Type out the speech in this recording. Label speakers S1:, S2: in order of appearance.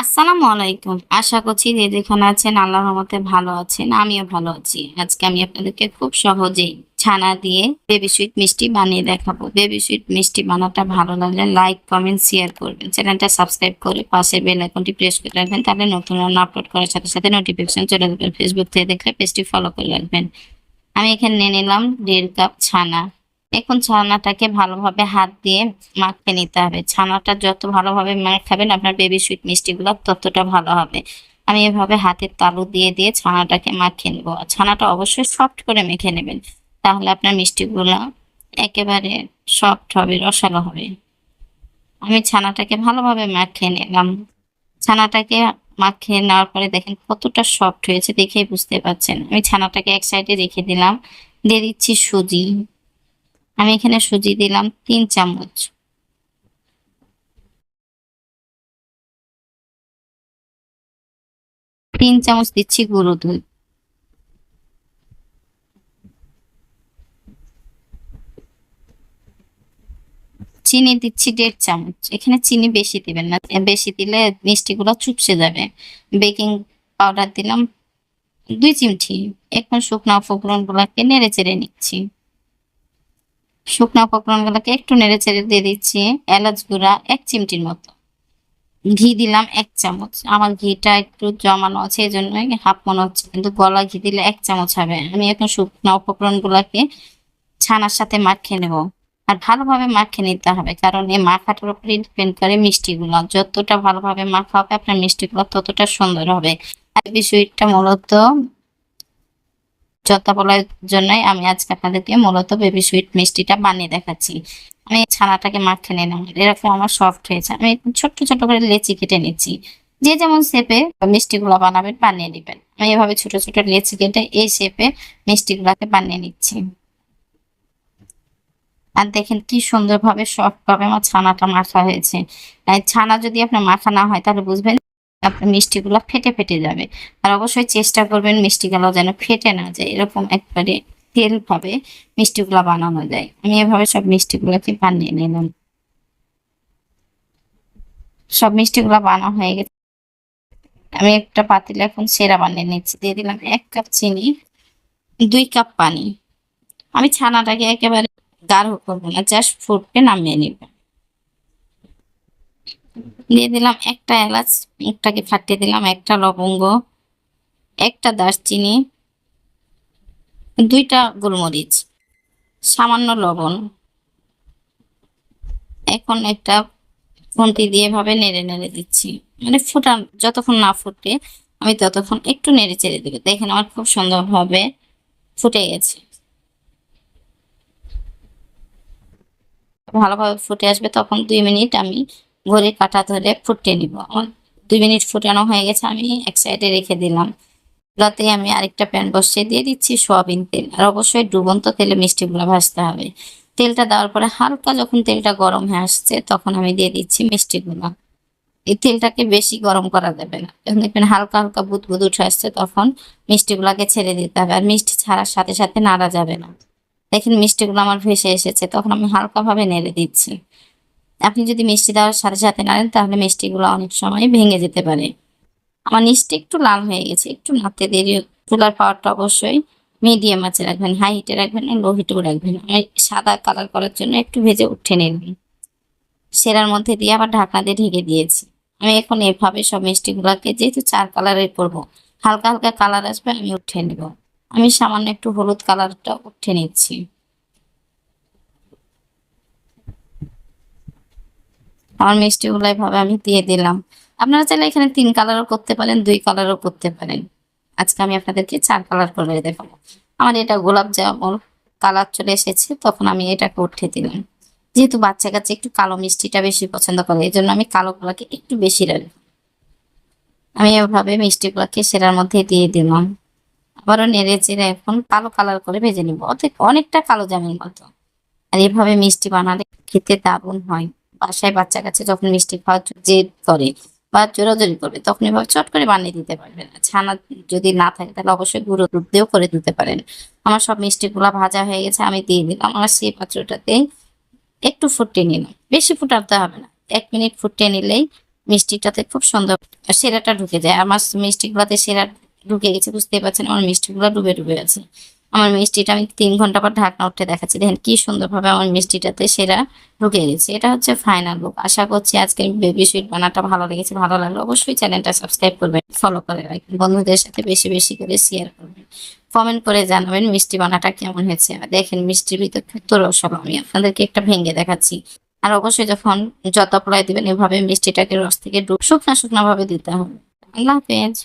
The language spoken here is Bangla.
S1: আসসালামু আলাইকুম। আশা করছি যে যেখানে আছেন আল্লাহর রহমতে ভালো আছেন, আমিও ভালো আছি। আজকে আমি আপনাদেরকে খুব সহজেই ছানা দিয়ে বেবি সুইট মিষ্টি বানিয়ে দেখাবো। বেবি সুইট মিষ্টি বানাটা ভালো লাগলে লাইক কমেন্ট শেয়ার করবেন। চ্যানেলটা সাবস্ক্রাইব করে পাশের বেল আইকনটি প্রেস করে রাখবেন, তাহলে নতুন রান্না আপলোড করার সাথে সাথে নোটিফিকেশন চলে যাবে। ফেসবুক থেকে দেখলে পেজটি ফলো করে রাখবেন। আমি এখানে নিয়ে নিলাম দেড় কাপ ছানা। এখন ছানাটাকে ভালোভাবে হাত দিয়ে মাখিয়ে নিতে হবে। ছানাটা যত ভালোভাবে মাখাবেন আপনার বেবি সুইট মিষ্টিগুলো ততটা ভালো হবে। আমি এভাবে হাতের তালু দিয়ে দিয়ে ছানাটাকে মাখিয়ে নেব। ছানাটা অবশ্যই সফট করে মেখে নেবেন। তাহলে আপনার মিষ্টিগুলো একেবারে সফট হবে, রসালো হবে। আমি ছানাটাকে ভালোভাবে মাখিয়ে নিলাম। ছানাটাকে মাখিয়ে নেওয়ার পরে দেখেন কতটা সফট হয়েছে দেখেই বুঝতে পারছেন। আমি ছানাটাকে এক সাইডে রেখে দিলাম। দিয়ে দিচ্ছি সুজি। আমি এখানে সুজি দিলাম তিন চামচ। তিন চামচ দিচ্ছি গুঁড়ো দুধ। চিনি দিচ্ছি দেড় চামচ। এখানে চিনি বেশি দিবেন না। বেশি দিলে মিষ্টিগুলো চুপসে যাবে। বেকিং পাউডার দিলাম দুই চিমটি। এখন শুকনো গুলাকে নেড়ে চেড়ে নিচ্ছি। শুকনো উপকরণ গুলাকে একটু নেড়ে চেড়ে দিয়ে দিচ্ছি, এলাচ গুঁড়া এক চিমটির মতো। ঘি দিলাম এক চামচ। আমার ঘিটা একটু জমানো আছে, এই জন্য হাফ মনে হচ্ছে, কিন্তু গলা ঘি দিলে এক চামচ হবে। আমি এখন শুকনো উপকরণ গুলাকে ছানার সাথে মাখিয়ে নেব। আর ভালোভাবে মাখিয়ে নিতে হবে, কারণ এই মাখাটার উপরে ডিপেন্ড করে মিষ্টিগুলো। যতটা ভালোভাবে মাখা হবে, আপনার মিষ্টিগুলো ততটা সুন্দর হবে। আর বিষয়টা মূলত যত্তা বলার জন্যই আমি আজকে আপনাদেরকে মূলত বেবি সুইট মিষ্টিটা বানিয়ে দেখাচ্ছি। আমি ছানাটাকে মাখিয়ে নিলাম এরকম আমার সফট হয়েছে আমি ছোট্ট ছোট করে লেচি কেটে নিচ্ছি। যে যেমন শেপে মিষ্টিগুলো বানাবেন, বানিয়ে নেবেন। আমি এভাবে ছোট ছোট লেচি কেটে এই শেপে মিষ্টিগুলোকে বানিয়ে নিচ্ছি। আর দেখেন কি সুন্দরভাবে সফট ভাবে আমার ছানাটা মাখা হয়েছে। ছানা যদি আপনার মাখা না হয়, তাহলে বুঝবেন আপনার মিষ্টিগুলো ফেটে ফেটে যাবে। আর অবশ্যই চেষ্টা করবেন মিষ্টিগুলো যেন ফেটে না যায়, এরকম একবারে তেল ভাবে মিষ্টিগুলো বানানো যায়। আমি এভাবে সব মিষ্টিগুলোকে বানিয়ে নিলাম। সব মিষ্টিগুলো বানানো হয়ে গেছে। আমি একটা পাতিলে এখন সেরা বানিয়ে নিচ্ছি। দিয়ে দিলাম এক কাপ চিনি, দুই কাপ পানি। আমি ছানাটাকে একেবারে গাঢ় করব না জাস্ট ফুটবে নামিয়ে নিব। দিয়ে দিলাম একটা এলাচ, একটাকে ফাটিয়ে দিলাম, একটা লবঙ্গ, একটা দারচিনি, দুইটা গোলমরিচ, সামান্য লবণ। এখন একটা খুন্তি দিয়ে ভাবে নেড়ে নেড়ে দিচ্ছি। মানে ফুটান, যতক্ষণ না ফুটে, আমি ততক্ষণ একটু নেড়ে চেড়ে দেবো। দেখেন আমার খুব সুন্দরভাবে ফুটে গেছে। ভালোভাবে ফুটে আসবে তখন দুই মিনিট আমি ঘড়ির কাঁটা ধরে ফুটিয়ে নিব আমার দুই মিনিট ফুটানো হয়ে গেছে, আমি এক সাইডে রেখে দিলাম। রাতে আমি আরেকটা প্যান বসিয়ে দিয়ে দিচ্ছি সোয়াবিন তেল। আর অবশ্যই ডুবন্ত তেলে মিষ্টিগুলো ভাজতে হবে। তেলটা দেওয়ার পরে হালকা যখন তেলটা গরম হয়ে আসছে, তখন আমি দিয়ে দিচ্ছি মিষ্টিগুলো। এই তেলটাকে বেশি গরম করা যাবে না। যখন দেখবেন হালকা হালকা বুদবুদ উঠে আসছে, তখন মিষ্টিগুলোকে ছেড়ে দিতে হবে। আর মিষ্টি ছাড়ার সাথে সাথে নাড়া যাবে না। দেখেন মিষ্টিগুলো আমার ভেসে এসেছে, তখন আমি হালকাভাবে নেড়ে দিচ্ছি। আপনি যদি মিষ্টি দেওয়ার সাথে সাথে নাড়েন তাহলে মিষ্টিগুলো অনেক সময় ভেঙে যেতে পারে। আমার নিচটা একটু লাল হয়ে গেছে, একটু নাড়তে দেরি চুলার পাওয়ারটা অবশ্যই মিডিয়াম আছে রাখবেন হাই হিটে রাখবেন লো হিটেও রাখবেন। সাদা কালার করার জন্য একটু ভেজে উঠে নিলাম সেরার মধ্যে দিয়ে আবার ঢাকনা দিয়ে ঢেকে দিয়েছি। আমি এখন এভাবে সব মিষ্টিগুলোকে যেহেতু চার কালারের করব, হালকা হালকা কালার আসবে, আমি উঠে নেব। আমি সামান্য একটু হলুদ কালারটা উঠে নিচ্ছি। আমার মিষ্টিগুলো এভাবে আমি দিয়ে দিলাম। আপনারা চাইলে এখানে তিন কালারও করতে পারেন, দুই কালারও করতে পারেন। আজকে আমি আপনাদেরকে চার কালার করে দেখাবো। আমার এটা গোলাপ জামুন কালার চলে এসেছে, তখন আমি এটাকে উঠে দিলাম। যেহেতু বাচ্চা কাছে একটু কালো মিষ্টিটা বেশি পছন্দ করে এই জন্য আমি কালো গুলাকে একটু বেশি রাখি আমি এভাবে মিষ্টিগুলোকে সেরার মধ্যে দিয়ে দিলাম। আবারও নেড়ে চেড়ে এখন কালো কালার করে ভেজে নিব। অনেক অনেকটা কালো জামের মতো। আর এভাবে মিষ্টি বানালে খেতে দারুণ হয়। বাসায় বাচ্চা কাছে যখন মিষ্টি খাওয়ার জেদ করে বা জোরাজোরি করবে, তখন এভাবে চট করে বানিয়ে দিতে পারবেন ছানা যদি না থাকে, তাহলে অবশ্যই গুঁড়ো দুধ দিয়েও করে দিতে পারেন। আমার সব মিষ্টিগুলা ভাজা হয়ে গেছে, আমি দিয়ে দিলাম। আমার সেই পাত্রটাতে একটু ফুটিয়ে নিলাম। বেশি ফুটাতে হবে না। এক মিনিট ফুটিয়ে নিলেই মিষ্টিটাতে খুব সুন্দর সেরাটা ঢুকে যায়। আমার মিষ্টিগুলোতে সেরা ঢুকে গেছে, বুঝতেই পারছেন? আমার মিষ্টিগুলো ডুবে ডুবে আছে। আমার মিষ্টিটা আমি তিন ঘণ্টা পর ঢাকনা উঠে দেখাচ্ছি। দেখেন কি সুন্দরভাবে আমার মিষ্টিটাতে সেরা ঢুকে গেছে। এটা হচ্ছে ফাইনাল লুক। আশা করছি আজকে বেবি সুইট বানাটা ভালো লেগেছে, ভালো লাগল। অবশ্যই চ্যানেলটা সাবস্ক্রাইব করবেন ফলো করে রাখবেন, বন্ধুদের সাথে বেশি বেশি করে শেয়ার করবেন। কমেন্ট করে জানাবেন মিষ্টি বানাটা কেমন হয়েছে। দেখেন মিষ্টির ভিতর কত রসব আমি আপনাদেরকে একটা ভেঙে দেখাচ্ছি। আর অবশ্যই যখন যত পোলাই দিবেন, এভাবে মিষ্টিটাকে রস থেকে ডুব শুকনা শুকনা ভাবে দিতে হবে। আল্লাহ হাফেজ।